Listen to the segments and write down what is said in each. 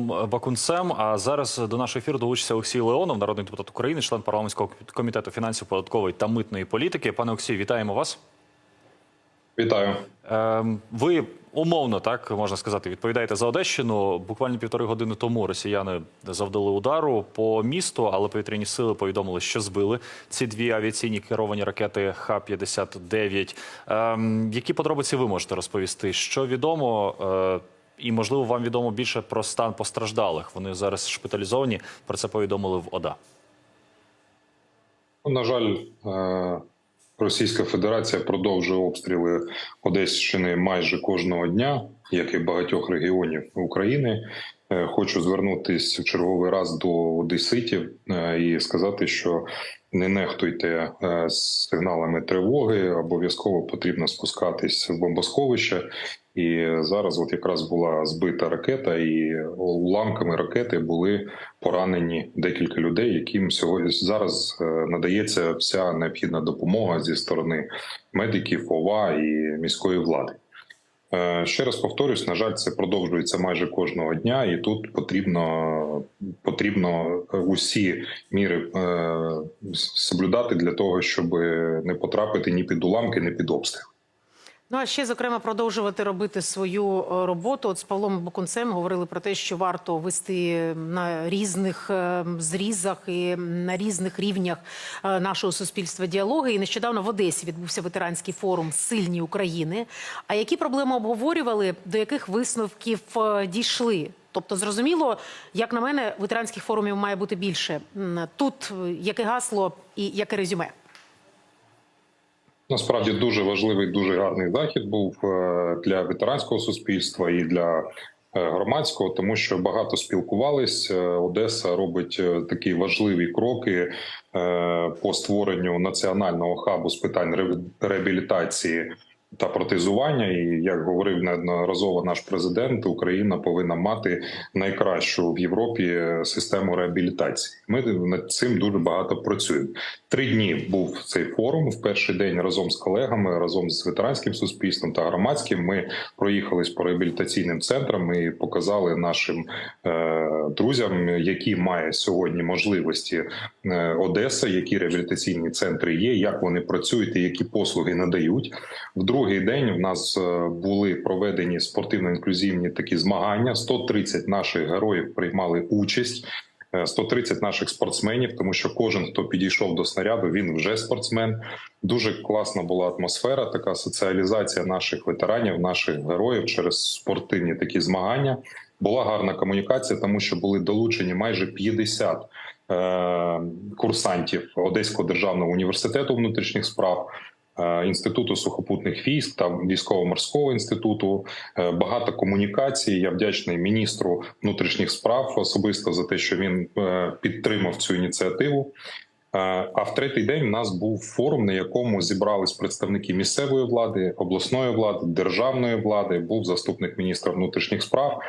Бакунцем. А зараз до нашого ефіру долучиться Олексій Леонов, народний депутат України, член парламентського комітету фінансів, податкової та митної політики. Пане Олексію, вітаємо вас. Вітаю. Ем, Ви умовно так можна сказати, відповідаєте за Одещину. Буквально півтори години тому росіяни завдали удару по місту, але повітряні сили повідомили, що збили ці дві авіаційні керовані ракети Х-59. Ем, Які подробиці ви можете розповісти? Що відомо? І можливо вам відомо більше про стан постраждалих. Вони зараз шпиталізовані. Про це повідомили в ОДА. Ну, На жаль, е, Російська Федерація продовжує обстріли Одещини майже кожного дня, як і багатьох регіонів України. Е, Хочу звернутися в черговий раз до одеситів е, і сказати, що не нехтуйте сигналами тривоги. Обов'язково потрібно спускатись в бомбосховище. І зараз, от якраз була збита ракета, і уламками ракети були поранені декілька людей, яким сьогодні зараз е, надається вся необхідна допомога зі сторони медиків, ОВА і міської влади. Е, Ще раз повторюсь, на жаль, це продовжується майже кожного дня, і тут потрібно потрібно усі міри е, соблюдати для того, щоб не потрапити ні під уламки, ні під обстріл. Ну а ще зокрема продовжувати робити свою е, роботу. От з Павлом Бакунцем говорили про те, що варто вести на різних е, зрізах і на різних рівнях е, нашого суспільства діалоги. І нещодавно в Одесі відбувся ветеранський форум Сильні України. А які проблеми обговорювали, до яких висновків дійшли? Тобто, зрозуміло, як на мене, ветеранських форумів має бути більше. Тут яке гасло і яке резюме? Насправді дуже важливий, дуже гарний захід був е, для ветеранського суспільства і для е, громадського, тому що багато спілкувались. Е, Одеса робить такі важливі кроки по створенню національного хабу з питань ре- реабілітації. Та протезування, і як говорив неодноразово наш президент, Україна повинна мати найкращу в Європі систему реабілітації. Ми над цим дуже багато працюємо. Три дні був цей форум. В перший день разом з колегами, разом з ветеранським суспільством та громадським. Ми проїхались по реабілітаційним центрам і показали нашим е, друзям, які має сьогодні можливості е, Одеса, які реабілітаційні центри є, як вони працюють і які послуги надають. В другий день в нас е, були проведені спортивно-інклюзивні такі змагання. 130 наших героїв приймали участь. Е, 130 наших спортсменів, тому що кожен, хто підійшов до снаряду, він вже спортсмен. Дуже класна була атмосфера, така соціалізація наших ветеранів, наших героїв через спортивні такі змагання. Була гарна комунікація, тому що були долучені майже 50 е- курсантів Одеського державного університету внутрішніх справ. Е, Інституту сухопутних військ та військово-морського інституту Е, багато комунікацій. Я вдячний міністру внутрішніх справ особисто за те, що він е, підтримав цю ініціативу. А в третій день в нас був форум, на якому зібрались представники місцевої влади, обласної влади, державної влади. Був заступник міністра внутрішніх справ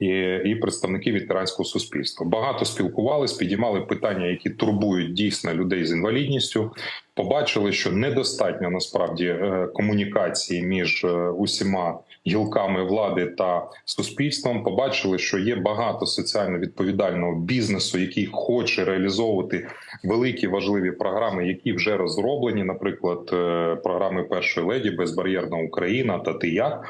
і, і представники ветеранського суспільства. Багато спілкувались, підіймали питання, які турбують дійсно людей з інвалідністю. Побачили, що недостатньо насправді е, комунікації між е, усіма гілками влади та суспільством. Побачили, що є багато соціально відповідального бізнесу, який хоче реалізовувати великі важливі програми, які вже розроблені, наприклад, е, програми першої леді безбар'єрна Україна та ти як.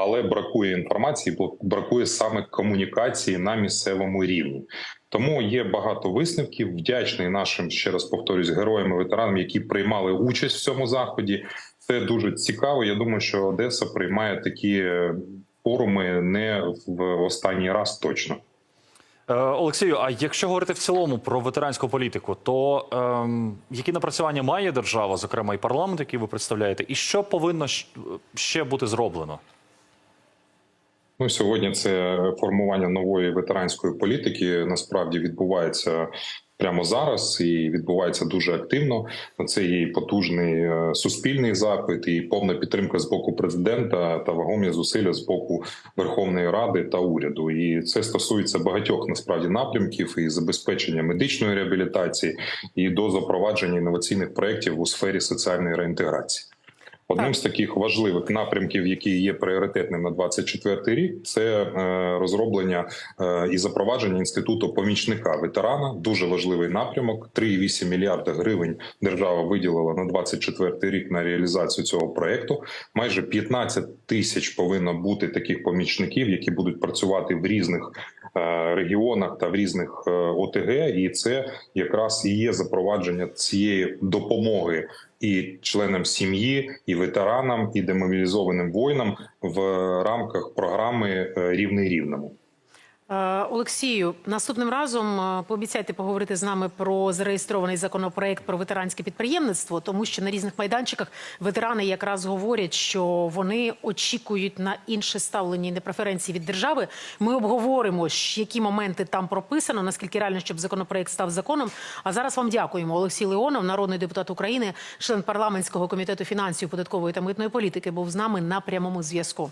Але бракує інформації, бракує саме комунікації на місцевому рівні. Тому є багато висновків. Вдячний нашим ще раз повторюсь героям і ветеранам, які приймали участь в цьому заході. Це дуже цікаво. Я думаю, що Одеса приймає такі е, форуми не в останній раз точно. Е, Олексію, а якщо говорити в цілому про ветеранську політику, то ем, які напрацювання має держава, зокрема і парламент, який ви представляєте, і що повинно ще бути зроблено? Ну сьогодні це формування нової ветеранської політики насправді відбувається прямо зараз і відбувається дуже активно. Це є і потужний е, суспільний запит, і повна підтримка з боку президента та вагомі зусилля з боку Верховної Ради та уряду. І це стосується багатьох насправді напрямків і забезпечення медичної реабілітації, і до запровадження інноваційних проєктів у сфері соціальної реінтеграції. Одним Так. з таких важливих напрямків, які є пріоритетним на 24 рік, це е, розроблення е, і запровадження інституту помічника ветерана. Дуже важливий напрямок. 3,8 мільярда гривень держава виділила на 24 рік на реалізацію цього проекту. Майже 15 тисяч повинно бути таких помічників, які будуть працювати в різних е, регіонах та в різних ОТГ. І це якраз і є запровадження цієї допомоги і членам сім'ї, і ветеранам, і демобілізованим воїнам в рамках програми е, Рівний рівному. Е, Олексію, наступним разом е, пообіцяйте поговорити з нами про зареєстрований законопроект про ветеранське підприємництво, тому що на різних майданчиках ветерани якраз говорять, що вони очікують на інше ставлення і не преференції від держави. Ми обговоримо, які моменти там прописано, наскільки реально, щоб законопроект став законом. А зараз вам дякуємо. Олексій Леонов, народний депутат України, член парламентського комітету фінансів, податкової та митної політики, був з нами на прямому зв'язку.